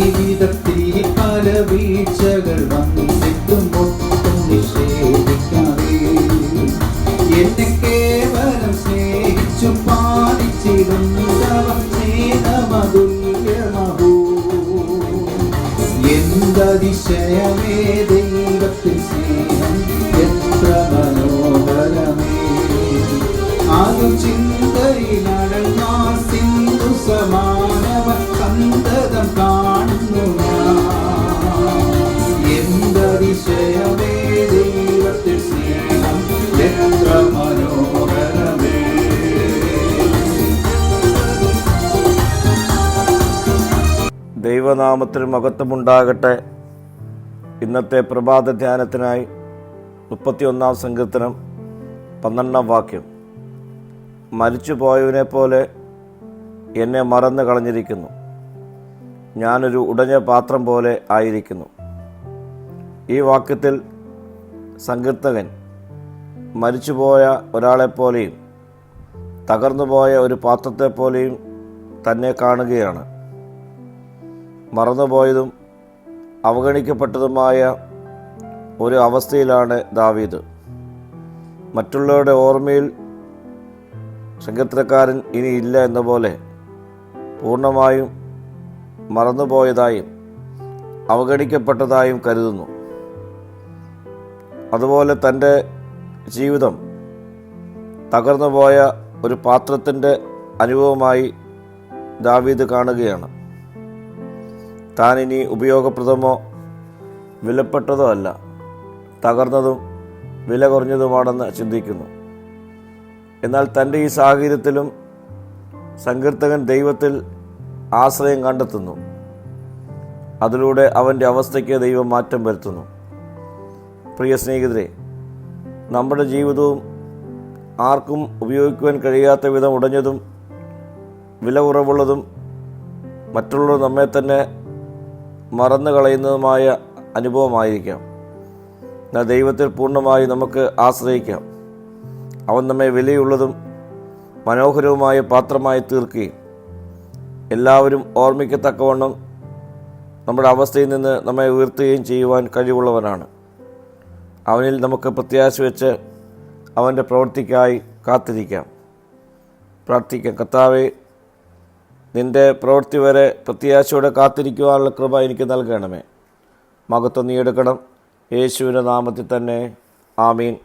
ജീവിതത്തിൽ പല വീഴ്ചകൾ വന്നിട്ടും ഒട്ടും നിഷേധിക്കാതെ. എന്നെ കേവലം സ്നേഹിച്ചു പാലിച്ചിടുന്നവ സ്നേഹമതുല്യമഹോ എന്തതിശയമേ ദൈവത്തിൽ ദൈവനാമത്തിൽ മഹത്വമുണ്ടാകട്ടെ. ഇന്നത്തെ പ്രഭാത ധ്യാനത്തിനായി മുപ്പത്തിയൊന്നാം സങ്കീർത്തനം പന്ത്രണ്ടാം വാക്യം. മരിച്ചുപോയവനെ പോലെ എന്നെ മറന്നു കളഞ്ഞിരിക്കുന്നു. ഞാനൊരു ഉടഞ്ഞ പാത്രം പോലെ ആയിരിക്കുന്നു. ഈ വാക്യത്തിൽ സങ്കീർത്തകൻ മരിച്ചുപോയ ഒരാളെപ്പോലെയും തകർന്നുപോയ ഒരു പാത്രത്തെപ്പോലെയും തന്നെ കാണുകയാണ്. മറന്നുപോയതും അവഗണിക്കപ്പെട്ടതുമായ ഒരു അവസ്ഥയിലാണ് ദാവീദ്. മറ്റുള്ളവരുടെ ഓർമ്മയിൽ സംഗീതക്കാരൻ ഇനി ഇല്ല എന്ന പോലെ പൂർണമായും മറന്നുപോയതായും അവഗണിക്കപ്പെട്ടതായും കരുതുന്നു. അതുപോലെ തന്റെ ജീവിതം തകർന്നുപോയ ഒരു പാത്രത്തിന്റെ അനുഭവമായി ദാവീദ് കാണുകയാണ്. താൻ ഇനി ഉപയോഗപ്രദമോ? വിലപ്പെട്ടതോ അല്ല. തകർന്നതും വില കുറഞ്ഞതുമാണെന്ന് ചിന്തിക്കുന്നു. എന്നാൽ തന്റെ ഈ സാഹചര്യത്തിലും സങ്കീർത്തകൻ ദൈവത്തിൽ ആശ്രയം കണ്ടെത്തുന്നു. അതിലൂടെ അവന്റെ അവസ്ഥയ്ക്ക് ദൈവം മാറ്റം വരുത്തുന്നു. പ്രിയ സ്നേഹിതരെ നമ്മുടെ ജീവിതവും ആർക്കും ഉപയോഗിക്കുവാൻ കഴിയാത്ത വിധം ഉടഞ്ഞതും വില കുറവുള്ളതും മറ്റുള്ളവർ നമ്മെ തന്നെ മറന്നു കളയുന്നതുമായ അനുഭവമായിരിക്കാം. എന്നാൽ ദൈവത്തിൽ പൂർണമായി നമുക്ക് ആശ്രയിക്കാം. അവൻ നമ്മെ വിലയുള്ളതും മനോഹരവുമായ പാത്രമായി തീർക്കുകയും എല്ലാവരും ഓർമ്മിക്കത്തക്കവണ്ണം നമ്മുടെ അവസ്ഥയിൽ നിന്ന് നമ്മെ ഉയർത്തുകയും ചെയ്യുവാൻ കഴിവുള്ളവനാണ്. അവനിൽ നമുക്ക് പ്രത്യാശ വെച്ച് അവന്റെ പ്രവൃത്തിക്കായി കാത്തിരിക്കാം. പ്രാർത്ഥിക്കാം. കർത്താവെ നിന്റെ പ്രവൃത്തി വരെ പ്രത്യാശയോടെ കാത്തിരിക്കുവാനുള്ള കൃപ എനിക്ക് നൽകണമേ. മകത്വം നീ എടുക്കണം. യേശുവിന്റെ നാമത്തിൽ തന്നെ. ആമീൻ.